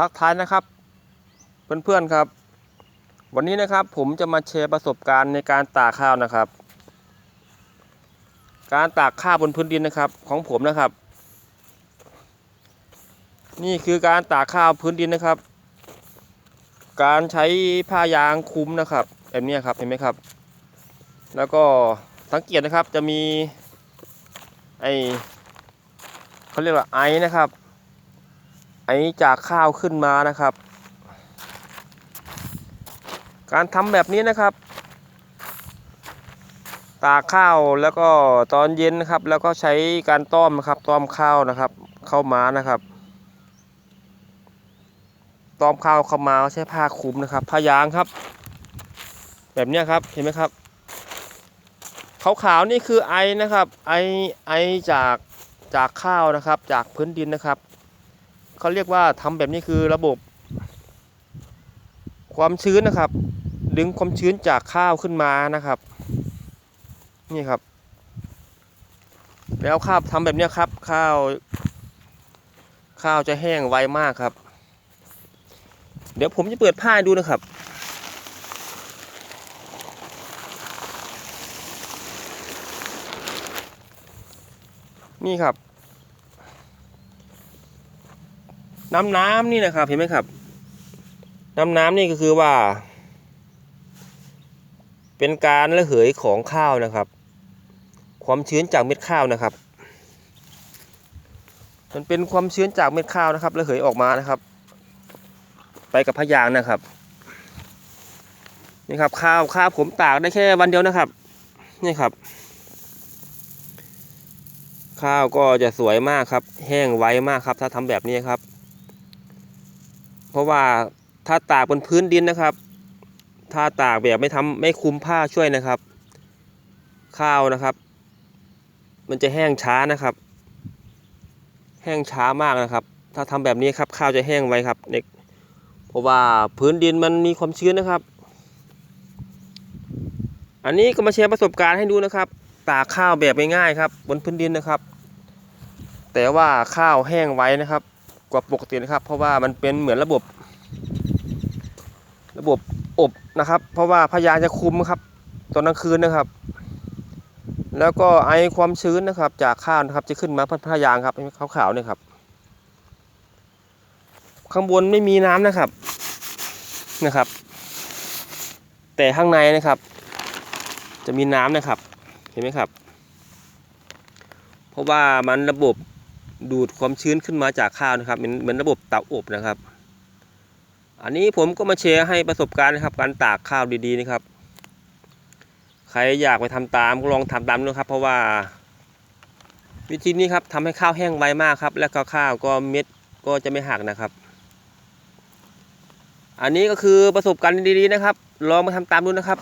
ทักทายนะครับ เพื่อนๆครับ วันนี้นะครับผมจะมาแชร์ประสบการณ์ในการตากข้าวนะครับ การตากข้าวบนพื้นดินนะครับของผมนะครับ นี่คือการตากข้าวพื้นดินนะครับ การใช้ผ้ายางคลุมนะครับแบบนี้ครับเห็นไหมครับ แล้วก็สังเกตนะครับจะมีไอเขาเรียกว่าไอนะครับ ไอจากข้าวขึ้นมานะครับ การทำแบบนี้นะครับ ตากข้าวแล้วก็ตอนเย็นนะครับ แล้วก็ใช้การต้อมนะครับ ต้อมข้าวนะครับ เข้ามานะครับต้อมข้าวเข้ามาใช้ผ้าคลุมนะครับผ้ายางครับ แบบนี้ครับเห็นไหมครับขาวๆนี่คือไอนะครับไอไอจากจากข้าวนะครับ จากพื้นดินนะครับ เขาเรียกว่าทำแบบนี้คือระบบ ความชื้นนะครับ ดึงความชื้นจากข้าวขึ้นมานะครับ นี่ครับ แล้วข้าวทำแบบนี้ครับ ข้าว ข้าวจะแห้งไวมากครับ เดี๋ยวผมจะเปิดผ้าดูนะครับนี่ครับ น้ำน้ำนี่นะครับเห็นไหมครับ น้ำน้ำนี่ก็คือว่า เป็นการระเหยของข้าวนะครับ ความชื้นจากเม็ดข้าวนะครับ มันเป็นความชื้นจากเม็ดข้าวนะครับระเหยออกมานะครับ ไปกับพยางนะครับนี่ครับข้าวข้าวผมตากได้แค่วันเดียวนะครับ นี่ครับ ข้าวก็จะสวยมากครับ แห้งไวมากครับ ถ้าทำแบบนี้ครับ เพราะว่าถ้าตากบนพื้นดินนะครับ ถ้าตากแบบไม่ทำไม่คลุมผ้าช่วยนะครับ ข้าวนะครับ มันจะแห้งช้านะครับ แห้งช้ามากนะครับ ถ้าทำแบบนี้ครับข้าวจะแห้งไวครับเด็กเพราะว่าพื้นดินมันมีความชื้นนะครับ อันนี้ก็มาแชร์ประสบการณ์ให้ดูนะครับ ตากข้าวแบบง่ายๆครับ บนพื้นดินนะครับ แต่ว่าข้าวแห้งไวนะครับ กว่าปกตินะครับ เพราะว่ามันเป็นเหมือนระบบ ระบบอบนะครับ เพราะว่าพยางค์จะคุมครับตอนกลางคืนนะครับ แล้วก็ไอความชื้นนะครับ จากข้าวนะครับจะขึ้นมาพัดพยางค์ครับขาวๆเนี่ยครับ ข้างบนไม่มีน้ำนะครับนะครับ แต่ข้างในนะครับ จะมีน้ำนะครับเห็นไหมครับ เพราะว่ามันระบบ ดูดความชื้นขึ้นมาจากข้าวนะครับเหมือนเหมือนระบบเตาอบนะครับ อันนี้ผมก็มาแชร์ให้ประสบการณ์นะครับ การตากข้าวดีๆนะครับ ใครอยากไปทำตามก็ลองทำตามดูครับ เพราะว่า วิธีนี้ครับทำให้ข้าวแห้งไวมากครับ และก็ข้าวก็เม็ดก็จะไม่หักนะครับ อันนี้ก็คือประสบการณ์ดีๆนะครับ ลองมาทำตามดูนะครับ